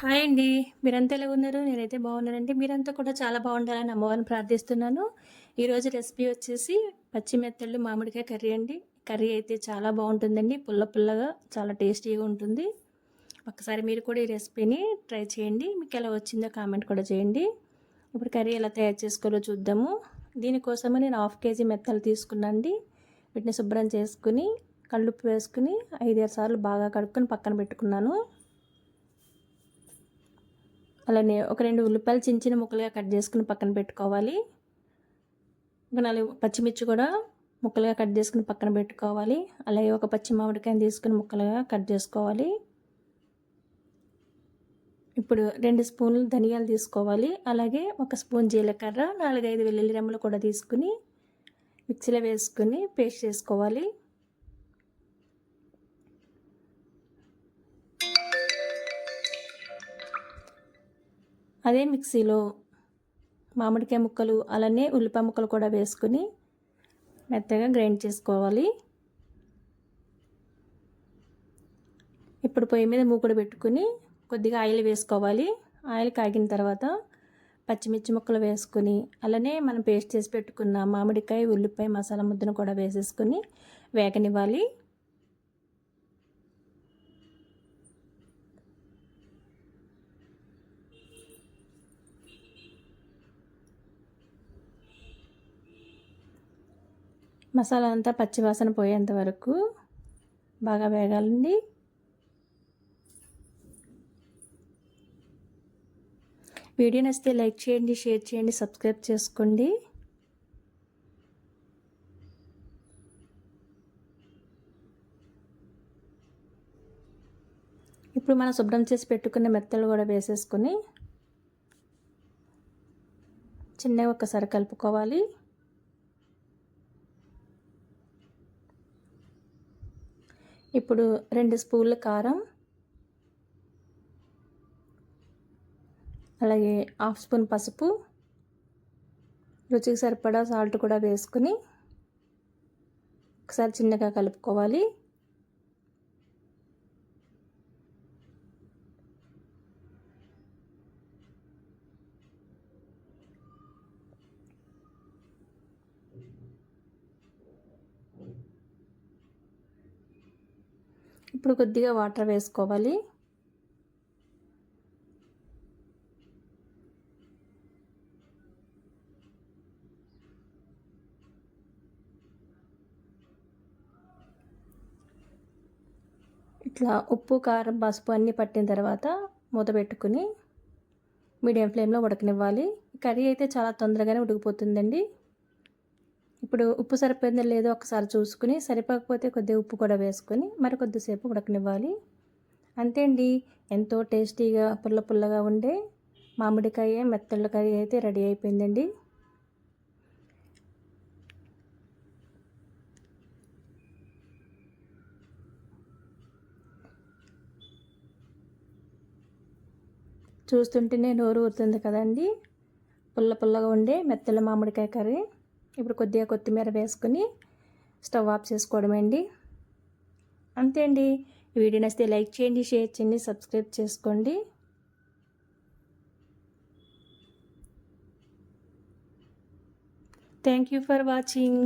Hi అండి. మీరంతా ఎలా ఉన్నారు? నేనైతే బాగున్నానండి. మీరంతా కూడా చాలా బాగుండాలని అమ్మవారిని ప్రార్థిస్తున్నాను. ఈరోజు రెసిపీ వచ్చేసి పచ్చిమెత్తళ్ళు మామిడికాయ కర్రీ అండి. కర్రీ అయితే చాలా బాగుంటుందండి. పుల్ల పుల్లగా చాలా టేస్టీగా ఉంటుంది. ఒకసారి మీరు కూడా ఈ రెసిపీని ట్రై చేయండి. మీకు ఎలా వచ్చిందో కామెంట్ కూడా చేయండి. ఇప్పుడు కర్రీ ఎలా తయారు చేసుకోవాలో చూద్దాము. దీనికోసము నేను హాఫ్ కేజీ మెత్తలు తీసుకున్నాండి వీటిని శుభ్రం చేసుకుని కళ్ళుప్పు వేసుకుని ఐదారు సార్లు బాగా కడుక్కొని పక్కన పెట్టుకున్నాను. అలానే ఒక రెండు ఉల్లిపాయలు చిన్న చిన్న ముక్కలుగా కట్ చేసుకుని పక్కన పెట్టుకోవాలి. ఒక నాలుగు పచ్చిమిర్చి కూడా ముక్కలుగా కట్ చేసుకుని పక్కన పెట్టుకోవాలి. అలాగే ఒక పచ్చి మామిడికాయని తీసుకుని ముక్కలుగా కట్ చేసుకోవాలి. ఇప్పుడు రెండు స్పూన్లు ధనియాలు తీసుకోవాలి. అలాగే ఒక స్పూన్ జీలకర్ర నాలుగైదు వెల్లుల్లి రెమ్మలు కూడా తీసుకుని మిక్సీలో వేసుకుని పేస్ట్ చేసుకోవాలి. అదే మిక్సీలో మామిడికాయ ముక్కలు అలానే ఉల్లిపాయ ముక్కలు కూడా వేసుకుని మెత్తగా గ్రైండ్ చేసుకోవాలి. ఇప్పుడు పొయ్యి మీద మూకుడు పెట్టుకుని కొద్దిగా ఆయిల్ వేసుకోవాలి. ఆయిల్ కాగిన తర్వాత పచ్చిమిర్చి ముక్కలు వేసుకుని అలానే మనం పేస్ట్ చేసి పెట్టుకున్న మామిడికాయ ఉల్లిపాయ మసాలా ముద్దను కూడా వేసేసుకుని వేగనివ్వాలి. మసాలా అంతా పచ్చివాసన పోయేంత వరకు బాగా వేగాలండి. వీడియో నచ్చితే లైక్ చేయండి షేర్ చేయండి సబ్స్క్రైబ్ చేసుకోండి. ఇప్పుడు మనం శుభ్రం చేసి పెట్టుకున్న మెత్తలు కూడా వేసేసుకొని చిన్నగా ఒకసారి కలుపుకోవాలి. ఇప్పుడు రెండు స్పూన్ల కారం అలాగే హాఫ్ స్పూన్ పసుపు రుచికి సరిపడా సాల్ట్ కూడా వేసుకుని ఒకసారి చిన్నగా కలుపుకోవాలి. ఇప్పుడు కొద్దిగా వాటర్ వేసుకోవాలి. ఇట్లా ఉప్పు కారం పసుపు అన్నీ పట్టిన తర్వాత మూత పెట్టుకుని మీడియం ఫ్లేమ్లో ఉడకనివ్వాలి. కర్రీ అయితే చాలా తొందరగానే ఉడికిపోతుందండి. ఇప్పుడు ఉప్పు సరిపోయిందో లేదో ఒకసారి చూసుకుని సరిపోకపోతే కొద్దిగా ఉప్పు కూడా వేసుకొని మరి కొద్దిసేపు ఉడకనివ్వాలి. అంతే అండి. ఎంతో టేస్టీగా పుల్ల పుల్లగా ఉండే మామిడికాయ మెత్తళ్ళ కర్రీ అయితే రెడీ అయిపోయిందండి. చూస్తుంటేనే నోరు ఊరుతుంది కదండి. పుల్ల పుల్లగా ఉండే మెత్తల మామిడికాయ కర్రీ. ఇప్పుడు కొద్దిగా కొత్తిమీర వేసుకొని స్టవ్ ఆఫ్ చేసుకోవడమే అండి అంతే అండి. వీడియో నచ్చితే లైక్ చేయండి షేర్ చేయండి సబ్స్క్రైబ్ చేసుకోండి. Thank you for watching.